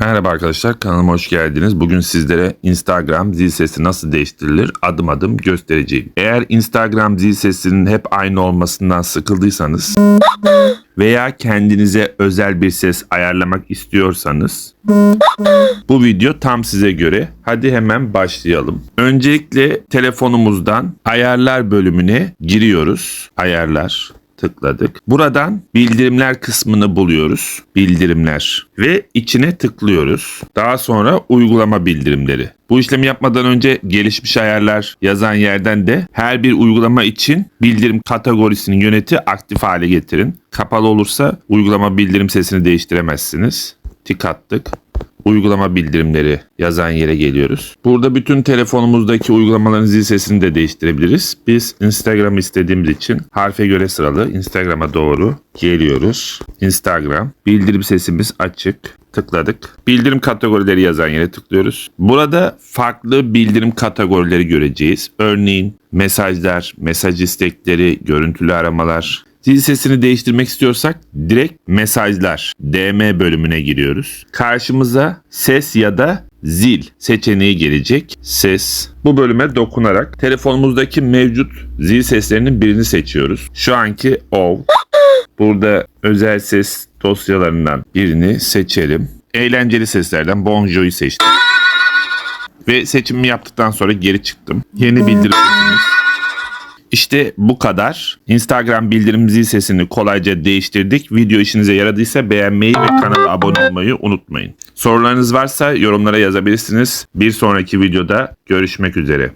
Merhaba arkadaşlar kanalıma hoş geldiniz. Bugün sizlere Instagram zil sesi nasıl değiştirilir adım adım göstereceğim. Eğer Instagram zil sesinin hep aynı olmasından sıkıldıysanız veya kendinize özel bir ses ayarlamak istiyorsanız bu video tam size göre. Hadi hemen başlayalım. Öncelikle telefonumuzdan ayarlar bölümüne giriyoruz. Ayarlar tıkladık. Buradan bildirimler kısmını buluyoruz. Bildirimler ve içine tıklıyoruz. Daha sonra uygulama bildirimleri. Bu işlemi yapmadan önce gelişmiş ayarlar yazan yerden de her bir uygulama için bildirim kategorisini yöneti aktif hale getirin. Kapalı olursa uygulama bildirim sesini değiştiremezsiniz. Tik attık uygulama bildirimleri yazan yere geliyoruz. Burada bütün telefonumuzdaki uygulamaların zil sesini de değiştirebiliriz. Biz Instagram istediğimiz için harfe göre sıralı Instagram'a doğru geliyoruz. Instagram bildirim sesimiz açık. Tıkladık. Bildirim kategorileri yazan yere tıklıyoruz. Burada farklı bildirim kategorileri göreceğiz. Örneğin mesajlar, mesaj istekleri, görüntülü aramalar, Zil sesini değiştirmek istiyorsak direkt mesajlar DM bölümüne giriyoruz. Karşımıza ses ya da zil seçeneği gelecek. Ses. Bu bölüme dokunarak telefonumuzdaki mevcut zil seslerinin birini seçiyoruz. Şu anki o. Burada özel ses dosyalarından birini seçelim. Eğlenceli seslerden Bonjour'u seçtim. Ve seçimimi yaptıktan sonra geri çıktım. Yeni bildirim sesimiz. İşte bu kadar. Instagram bildirim zil sesini kolayca değiştirdik. Video işinize yaradıysa beğenmeyi ve kanala abone olmayı unutmayın. Sorularınız varsa yorumlara yazabilirsiniz. Bir sonraki videoda görüşmek üzere.